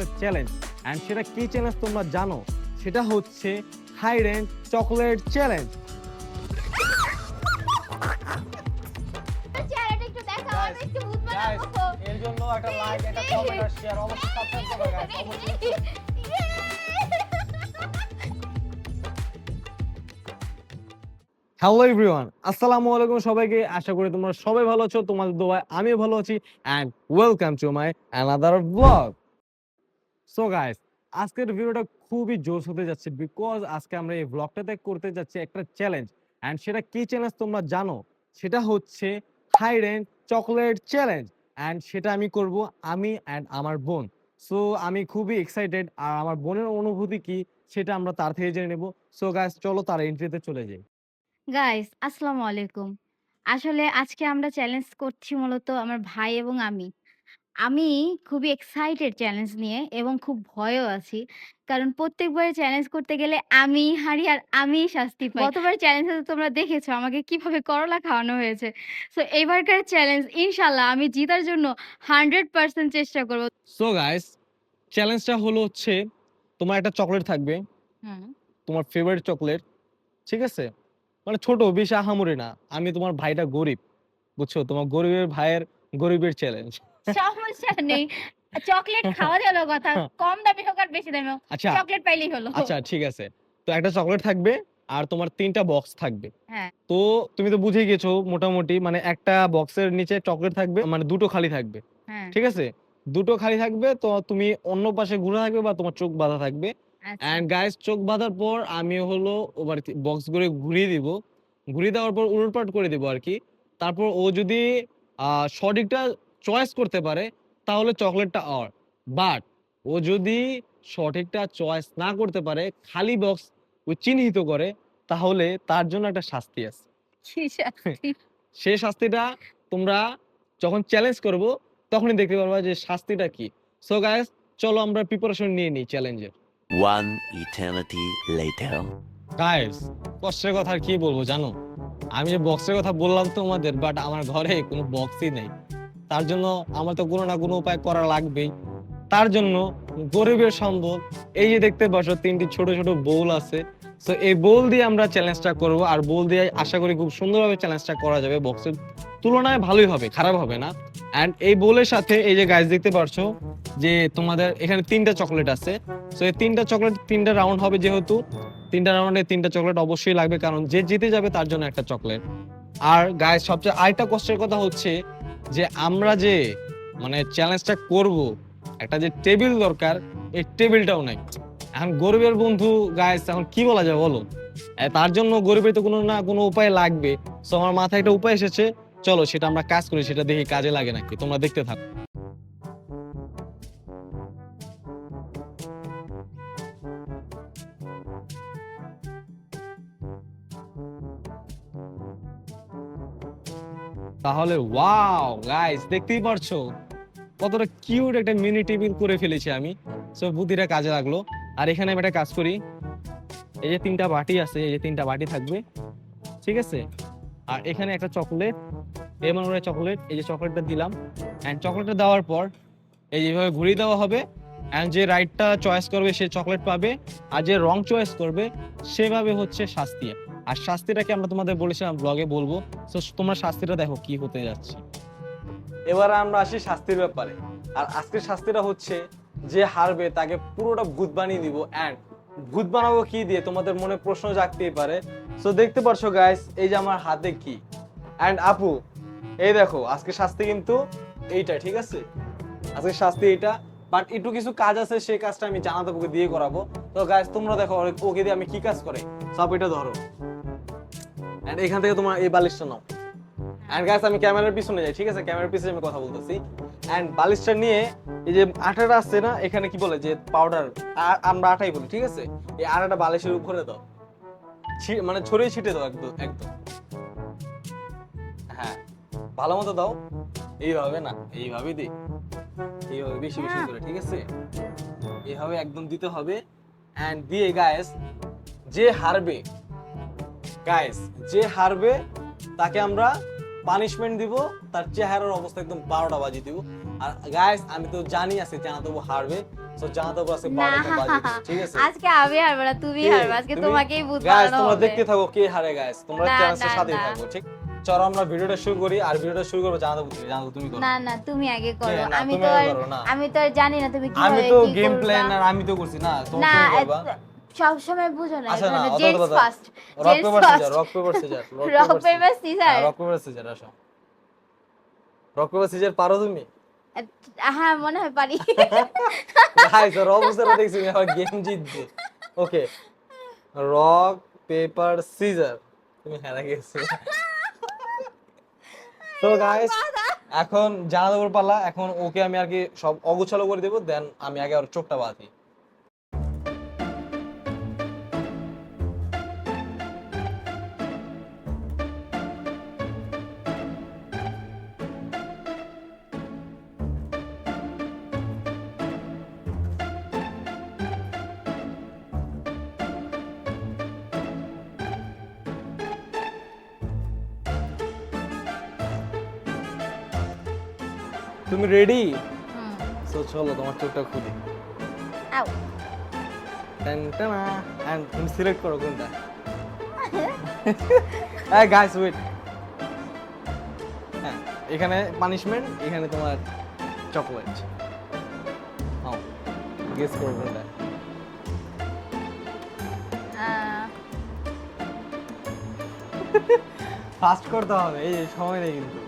একটা challenge and সেটা কি চ্যালেঞ্জ তোমরা জানো? সেটা হচ্ছে হাইড অ্যান্ড চকলেট চ্যালেঞ্জ চেহারাটা একটু দেখাও আমি Guys, একটু ভূত guys, বানাবো এর জন্য একটা লাইক একটা কমেন্ট আর শেয়ার অবশ্যই সাবস্ক্রাইব করবে guys, অবশ্যই। হ্যালো এভরিওয়ান আসসালামু আলাইকুম সবাইকে। আশা করি তোমরা সবাই ভালো আছো তোমাদের দোয়ায় আমিও ভালো আছি। And welcome to my another blog so guys আজকের ভিডিওটা খুবই জোশ হতে যাচ্ছে বিকজ আজকে আমরা এই ব্লগটাতে করতে যাচ্ছি একটা চ্যালেঞ্জ অ্যান্ড সেটা কি চ্যালেঞ্জ তোমরা জানো? সেটা হচ্ছে hide and chocolate challenge and সেটা আমি করব আমি অ্যান্ড আমার বোন। সো আমি খুবই এক্সাইটেড আর আমার বোনের অনুভূতি কি সেটা আমরা তার থেকে জেনে নেব। সো গাইস চলো তার এন্ট্রিতে চলে যাই। গাইস আসসালামু আলাইকুম। আসলে আজকে আমরা চ্যালেঞ্জ করছি মূলত আমার ভাই এবং আমি। আমি খুবই এক্সাইটেড চ্যালেঞ্জ নিয়ে এবং খুব ভয়ও আছি। কারণ প্রত্যেকবার চ্যালেঞ্জ করতে গেলে আমি হারি আর আমি শাস্তি পাই। গতবার চ্যালেঞ্জে তো তোমরা দেখেছ আমাকে কীভাবে করলা খাওয়ানো হয়েছে। সো এবারকার চ্যালেঞ্জ ইনশাল্লাহ আমি জিতার জন্য হান্ড্রেড পার্সেন্ট চেষ্টা করব। সো গাইস চ্যালেঞ্জটা হলো হচ্ছে তোমার একটা চকলেট থাকবে। হুম। তোমার ফেভারিট চকলেট ঠিক আছে? মানে ছোট বেশি আহামরি না। আমি তোমার ভাইটা গরিব বুঝছ? তোমার গরিবের ভাইয়ের গরিবের চ্যালেঞ্জ সমস্যা নেই। চকলেট খাওয়া গেল কথা কম দামি হোক আর বেশি দামি হোক আচ্ছা। চকলেট পাইলেই হলো। আচ্ছা ঠিক আছে। তো একটা চকলেট থাকবে আর তোমার তিনটা বক্স থাকবে। হ্যাঁ। তো তুমি তো বুঝে গেছো মোটামুটি মানে একটা বক্সের নিচে চকলেট থাকবে মানে দুটো খালি থাকবে। হ্যাঁ। ঠিক আছে? দুটো খালি থাকবে তো তুমি অন্য পাশে ঘুরে থাকবে বা তোমার চোখ বাঁধা থাকবে। আচ্ছা। অ্যান্ড গাইস চোখ বাঁধার পর আমি হলো ওবার বক্স করে ঘুরিয়ে দিব। ঘুরিয়ে দেওয়ার পর উলটপাট করে দিব আর কি। তারপর ও যদি সঠিকটা চয়েস করতে পারে তাহলে চকলেটটা আর। বাট ও যদি সঠিকটা চয়েস না করতে পারে খালি বক্স ও চিহ্নিত করে তাহলে তার জন্য একটা শাস্তি আছে। কি সেই শাস্তিটা তোমরা যখন চ্যালেঞ্জ করব তখনই দেখতে পারবা যে শাস্তিটা কি। সো গাইস চলো আমরা প্রিপারেশন নিয়ে নিই চ্যালেঞ্জের ওয়ান eternity later. গাইস কষ্টের কথা আর কি বলব জানো? আমি যে বক্সের কথা বললাম তোমাদের বাট আমার ঘরে কোনো বক্সই নেই। তার জন্য আমার তো কোনো না কোনো উপায় করা লাগবেই। তার জন্য গরিবের সম্ভব এই যে দেখতে পাচ্ছ তিনটি ছোট ছোট বোল আছে, তো এই বোল দিয়ে আমরা চ্যালেঞ্জটা করব। আর বোল দিয়ে আশা করি খুব সুন্দরভাবে চ্যালেঞ্জটা করা যাবে বক্সের তুলনায় ভালোই হবে, খারাপ হবে না। অ্যান্ড এই বোলের সাথে এই যে গাইস দেখতে পারছ যে তোমাদের এখানে তিনটা চকলেট আছে। তো এই তিনটা চকলেট তিনটা রাউন্ড হবে যেহেতু, তিনটা রাউন্ডে তিনটা চকলেট অবশ্যই লাগবে, কারণ যে জিতে যাবে তার জন্য একটা চকলেট আর গায়ে সবচেয়ে আরেকটা কষ্টের কথা হচ্ছে যে আমরা যে মানে চ্যালেঞ্জটা করব, একটা যে টেবিল দরকার, এই টেবিলটাও নাই। এখন গরিবের বন্ধু গায়ে এখন কি বলা যায় বলো? তার জন্য গরিবের তো কোনো না কোনো উপায় লাগবে। তো আমার মাথায় একটা উপায় এসেছে। চলো সেটা আমরা কাজ করি, সেটা দেখি কাজে লাগে নাকি। তোমরা দেখতে থাকো। তাহলে ওয়াও গাইস দেখতেই পারছ? কতটা কিউট একটা মিনি টেবিল করে ফেলেছি আমি। সো বুদ্ধিটা কাজে লাগল। আর এখানে আমি একটা কাজ করি। এই যে তিনটা বাটি আছে, এই যে তিনটা বাটি থাকবে। ঠিক আছে? আর এখানে একটা চকলেট এমন করে চকলেট এই যে চকলেটটা দিলাম। অ্যান্ড চকলেটটা দেওয়ার পর, এই যেভাবে ঘুরিয়ে দেওয়া হবে। অ্যান্ড যে রাইটটা চয়েস করবে, সে চকলেট পাবে। আর যে রং চয়েস করবে, সেভাবে হচ্ছে শাস্তি। আর শাস্তিটাকে আমরা তোমাদের বলেছিলাম ব্লগে বলব? তো তোমরা শাস্তিটা দেখো কি হতে যাচ্ছে। এবার আমরা আসি শাস্তির ব্যাপারে। আর আজকের শাস্তিটা হচ্ছে যে হারবে তাকে পুরোটা ভূত বানিয়ে দিব এন্ড ভূত বানাবো কি দিয়ে? তোমাদের মনে প্রশ্ন জাগতেই পারে। সো দেখতে পারছ গাইস এই যে আমার হাতে কি? এন্ড আপু, এই দেখো আজকে শাস্তি কিন্তু এইটা, ঠিক আছে? আজকে শাস্তি এইটা। বাট একটু কিছু কাজ আছে, সেই কাজটা আমি জানাতে দিয়ে করাবো। তো গাইস তোমরা দেখো, ওকে দিয়ে আমি কি কাজ করে সব এটা ধরো। এখান থেকে তোমার এই বালিশটা নাও। আমি ক্যামেরার পিছনে যাই, ঠিক আছে? ক্যামেরার পিছনে আমি কথা বলতেছি। বালিশটা নিয়ে এই যে আটাটা না, এখানে কি বলে যে পাউডার আমরা আটাই বলি, ঠিক আছে? এই আটাটা বালিশের উপরে দাও। মানে ছড়িয়ে ছিটে দাও একদম একদম। হ্যাঁ ভালো মতো দাও। এইভাবে না এইভাবে দি এইভাবে বেশি বেশি করে, ঠিক আছে? এইভাবে একদম দিতে হবে। এন্ড দিয়ে গায়েস যে হারবে গাইস যে হারবে তাকে আমরা পানিশমেন্ট দিব তার চেহারার অবস্থা একদম বারোটা বাজিয়ে দিব। আর গাইস আমি তো জানি আছে জানা তবু হারবে সো না। বারোটা দিচ্ছে, ঠিক আছে? আজকে আমি হারবো না তুমি হারবে আজকে তুমি? তোমাকেই বুঝ গাইস তোমরা দেখতে থাকো কে হারে গাইস তোমরা সাথেই থাকো ঠিক? চলো আমরা ভিডিওটা শুরু করি আর ভিডিওটা শুরু করব জানাতে তুমি তুমি করো। না না তুমি আগে করো। আমি তো আমি তো জানি না তুমি আমি তো গেম। প্ল্যান আর আমি তো করছি না তুমি করবা। সব সময় বুঝো না আচ্ছা, না, first rock paper scissor rock paper scissor rock paper scissor rock paper scissor আসো। রক পেপার সিজার পারো তুমি? হ্যাঁ মনে হয় পারি। গাইস ওর অবস্থাটা দেখছি আমার গেম জিতবে। ওকে রক পেপার সিজার তুমি হেরে গেছো। তো গাইস এখন জানা দেবর পালা এখন ওকে আমি আর কি সব অগোছালো করে দেবো দেন আমি আগে ওর চোখটা বাঁধি। তুমি রেডি হুম। তো চলো তোমার চোখটা খুলি। আউ। টান টানা and তুমি সিলেক্ট করো কোনটা। হ্যাঁ গাইস ওয়েট হ্যাঁ এখানে পানিশমেন্ট এখানে তোমার চকলেট ও গেস করো কোনটা। ফাস্ট করতে হবে এই সময় নেই কিন্তু।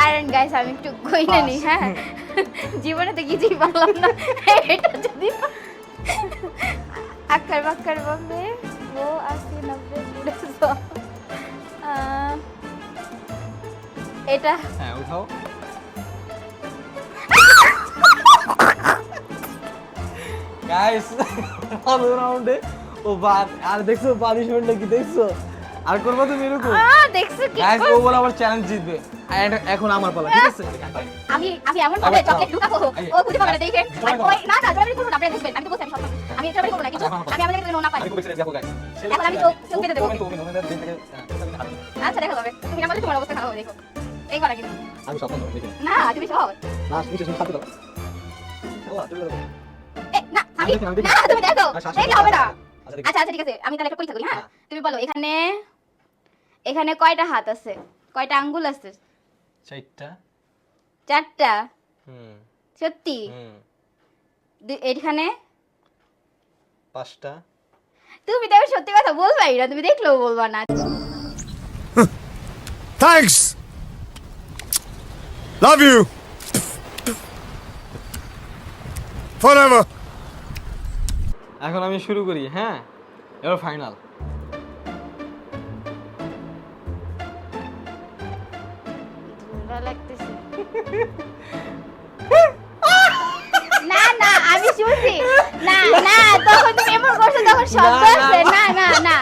দাঁড়ান গাইস আমি একটু কইনা নি হ্যাঁ? জীবনে তো কিছুই পারলাম না। এটা যদি আক্কার বাক্কার বম্বে ও আশি নব্বই পুরো এটা হ্যাঁ উঠাও। গাইস অল রাউন্ডে ও বাদ আর দেখছ পানিশমেন্টটা কি দেখছ? আর করবা তুমি এরকম? দেখছ কি গাইস ও বলে আবার চ্যালেঞ্জ জিতবে। এখন আমার পালা ঠিক আছে? আমি আমি এমন ভাবে চকলেট। লুকাবো। ও খুঁজে পাবে না দেখে। ওই না না জবাই করব না আপনি দেখবেন আমি তো বলছি আমি সব আমি জবাই করব না আচ্ছা, আমি আমাদের জন্য না পারি আমি এখন আমি চোখ- চোখ দেবো। আমি আচ্ছা দেখো তবে। তুমি আমাদের তোমার অবস্থা খারাপ দেখো। এই করা কিন্তু। স্বপ্ন দেখি না তুমি সহজ না তুমি খাতে দাও। না আমি আমি আমি না তুমি দেখো। আচ্ছা, হবে না। আচ্ছা আচ্ছা আচ্ছা ঠিক আছে। আমি তাহলে একটা পরীক্ষা করি হ্যাঁ? হ্যাঁ। তুমি বলো এখানে এখানে কয়টা হাত আছে? কয়টা আঙ্গুল আছে? চারটা? চারটা? হুম। সত্যি? হুম। এখানে? পাঁচটা। তুমি তো সত্যি কথা বলবাই না তুমি দেখলেও বলবা না। Thanks. Love you. Forever. এখন আমি শুরু করি হ্যাঁ? এবার ফাইনাল না না আমি শুনছি। না না তখন তুমি এমন করছ তখন শব্দ না, না, না না।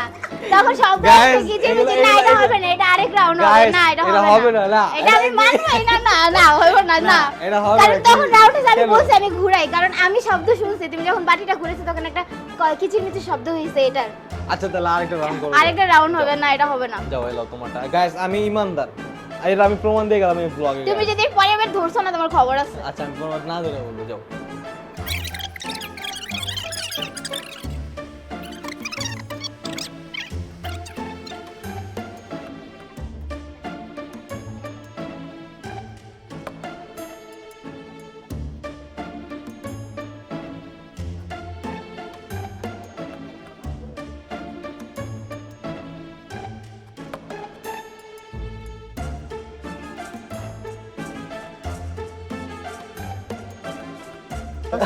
তখন শব্দ কিছু এগুলো- কিছু না এটা হবে না এটা আরেক রাউন্ড হবে। না এটা হবে না। না, এটা আমি মানবই না না না হবে না না এটা হবে কারণ তখন রাউন্ডে আমি? বলছি আমি ঘুরাই। কারণ আমি শব্দ শুনছি তুমি যখন বাটিটা ঘুরেছো তখন একটা ক- কিচিরমিচির শব্দ হয়েছে এটার। আচ্ছা তাহলে আরেকটা রাউন্ড করব আরেকটা রাউন্ড হবে না এটা হবে না। যাও এলো তোমারটা। গাইস আমি ইমানদার। আর এটা আমি প্রমাণ দিয়ে গেলাম এই ব্লগে তুমি যদি পরে আবার ধরছো না তোমার খবর আছে। আচ্ছা আমি প্রমাণ না দিলে বলব যাও।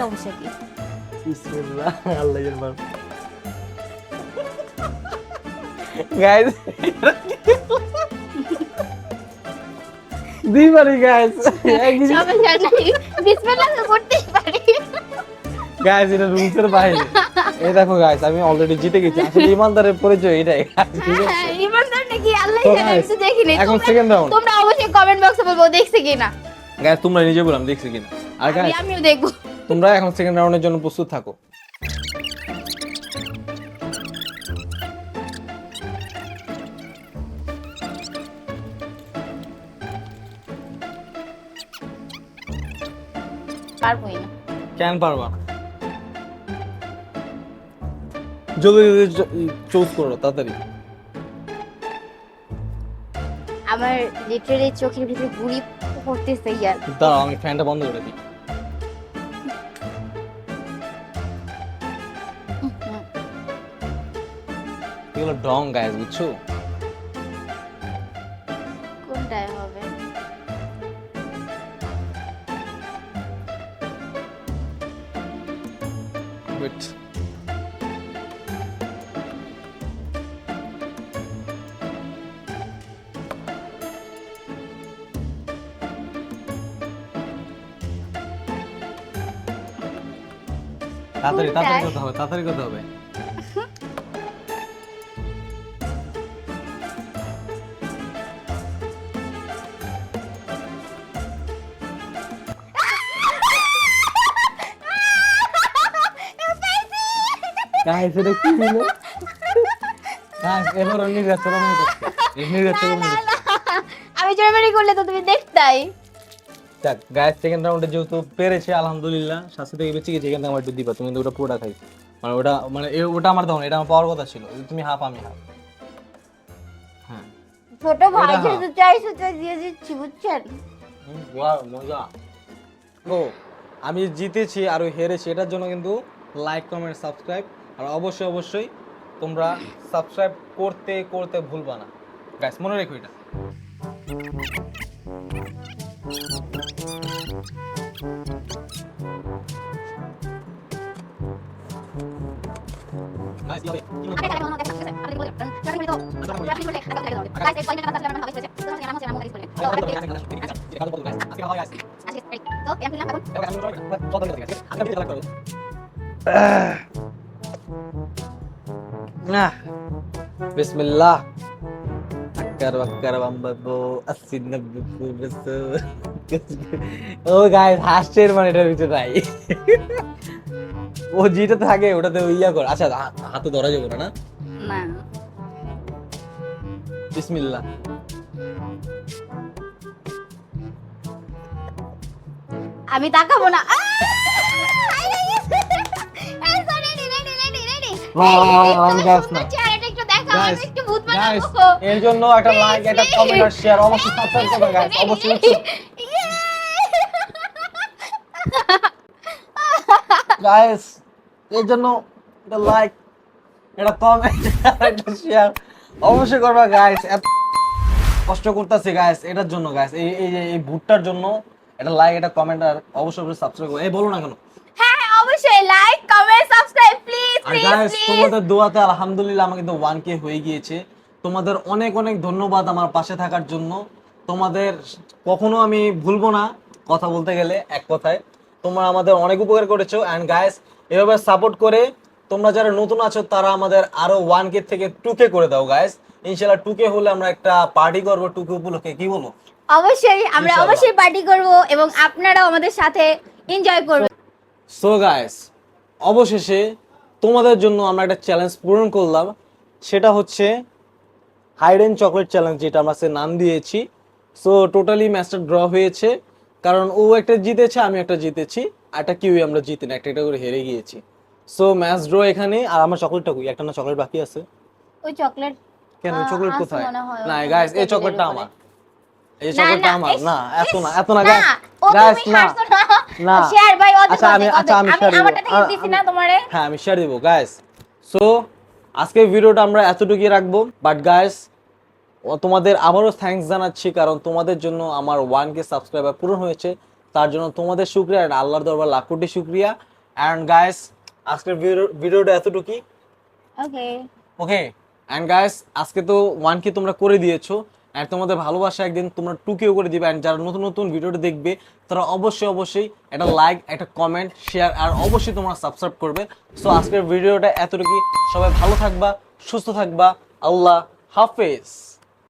সমস্যা কি বিসমিল্লাহ আল্লাহ এর গাইস দিবারি গাইস সমস্যা নাই বিসমিল্লাহ তো করতেই পারি। গাইস এটা রুলসের বাইরে। এই দেখো গাইস আমি অলরেডি জিতে গেছি। আসলে ইমানদারের পরিচয় এটাই। হ্যাঁ, ইমানদার নাকি আল্লাহ জানে আমি guys, তো দেখিনি। এখন সেকেন্ড রাউন্ড তোমরা অবশ্যই কমেন্ট বক্সে বলব দেখছি কিনা? গাইস তোমরা নিজে বললাম দেখছি কিনা? আর গাইস আমিও দেখব। তোমরা এখন সেকেন্ড রাউন্ডের জন্য প্রস্তুত থাকো। পারবোই না। কেন পারবা? না জলদি জলদি চুজ করো তাড়াতাড়ি। আমার লিটারেলি চোখের ভিতরে গুড়ি পড়তেছে ইয়ার। দাঁড়াও আমি ফ্যানটা বন্ধ করে দিই। ডং গাইস বুঝছ? কোনটায় হবে? ওয়েট তাড়াতাড়ি তাড়াতাড়ি? করতে হবে তাড়াতাড়ি করতে হবে। গাইস এটা কি হলো গাইস এবার অন্য না মনে করছে এমনি যাচ্ছে মনে আমি জোরাবাড়ি করলে তো তুমি দেখতাই যাক গাইস সেকেন্ড রাউন্ডে যেহেতু পেরেছে আলহামদুলিল্লাহ। শাস্তি থেকে বেঁচে গেছে এখান থেকে আমার একটু দিবা তুমি কিন্তু ওটা পুরোটা খাই। মানে ওটা মানে ওটা আমার দাও এটা আমার পাওয়ার কথা ছিল। তুমি হাফ আমি হাফ। হ্যাঁ। ছোট ভাই। যেহেতু চাইছো তাই দিয়ে দিচ্ছি বুঝছেন? ওয়াও মজা। ও আমি জিতেছি আর হেরেছি এটার জন্য কিন্তু লাইক কমেন্ট সাবস্ক্রাইব আর অবশ্যই অবশ্যই তোমরা সাবস্ক্রাইব করতে করতে ভুলবা না গাইস মনে রেখো এটা Guys, nabubu beso. ও গাইস মানে এটার ভিতরে নাই। ও যেটা থাকে ওটাতে ওই ইয়া কর। আচ্ছা হাতে ধরা যাবে না? না। না বিসমিল্লাহ। আমি তাকাবো না। এর জন্য একটা লাইক একটা কমেন্ট আর শেয়ার অবশ্যই সাবস্ক্রাইব করবে গাইস অবশ্যই। গাইস এর জন্য একটা লাইক একটা কমেন্ট একটা শেয়ার অবশ্যই করবা গাইস এত কষ্ট করতেছি গাইস এটার জন্য গাইস এই এই যে এই ভুট্টার জন্য একটা লাইক একটা কমেন্ট আর অবশ্যই অবশ্যই সাবস্ক্রাইব করো এই বলো না কেন? অবশ্যই লাইক কমেন্ট সাবস্ক্রাইব প্লিজ আর প্লিজ গাইস তোমাদের দোয়াতে আলহামদুলিল্লাহ আমার কিন্তু ওয়ান কে হয়ে গিয়েছে। তোমাদের অনেক অনেক ধন্যবাদ আমার পাশে থাকার জন্য। তোমাদের কখনো আমি ভুলবো না কথা বলতে গেলে এক কথায়। তোমরা আমাদের অনেক উপকার করেছ। অ্যান্ড গাইস এভাবে সাপোর্ট করে তোমরা যারা নতুন আছো তারা আমাদের আরও ওয়ান কে থেকে টু কে করে দাও গাইস ইনশাল্লাহ টু কে হলে আমরা একটা পার্টি করব টু কে উপলক্ষে। কি বলো? অবশ্যই আমরা অবশ্যই পার্টি করব এবং আপনারাও আমাদের সাথে এনজয় করবেন। সো গাইস অবশেষে তোমাদের জন্য আমরা একটা চ্যালেঞ্জ পূরণ করলাম। সেটা হচ্ছে হাইড অ্যান্ড চকলেট চ্যালেঞ্জ যেটা আমরা সে নাম দিয়েছি। সো টোটালি ম্যাচটা ড্র হয়েছে। কারণ ও একটা জিতেছে আমি একটা জিতেছি আর একটা কেউই আমরা জিতি না একটা একটা করে হেরে গিয়েছি। সো ম্যাচ ড্র এখানে আর আমার চকলেটটা কই? একটা না চকলেট বাকি আছে? ওই চকলেট কেন? চকলেট কোথায়? না গাইস এই চকলেটটা আমার। এই চকলেটটা আমার না এত না এত না না, গাইস ও Guys, তুমি না। না না। শেয়ার ভাই অত আচ্ছা, আমি- আচ্ছা, আমি share আমি দিব। আমারটা থেকে দিছি না তোমারে? হ্যাঁ আমি শেয়ার দিব গাইস সো আজকের ভিডিওটা আমরা এতটুকুই রাখব বাট গাইস তোমাদের আবারও থ্যাঙ্কস জানাচ্ছি কারণ তোমাদের জন্য আমার ওয়ান কে সাবস্ক্রাইবার পূরণ হয়েছে। তার জন্য তোমাদের শুক্রিয়া অ্যান্ড আল্লাহর দরবার লাখ কোটি শুক্রিয়া। অ্যান্ড গাইস আজকের ভিডিও- ভিডিওটা এতটুকুই। ওকে ওকে অ্যান্ড গাইস আজকে তো ওয়ান কে তোমরা করে দিয়েছ। অ্যান্ড তোমাদের ভালোবাসা একদিন তোমরা টুকিও করে দিবে। অ্যান্ড যারা নতুন নতুন ভিডিওটা দেখবে, তারা অবশ্যই অবশ্যই একটা লাইক একটা কমেন্ট শেয়ার আর অবশ্যই তোমরা সাবস্ক্রাইব করবে। সো আজকের ভিডিওটা এতটুকু সবাই ভালো থাকবা, সুস্থ থাকবা। আল্লাহ হাফেজ।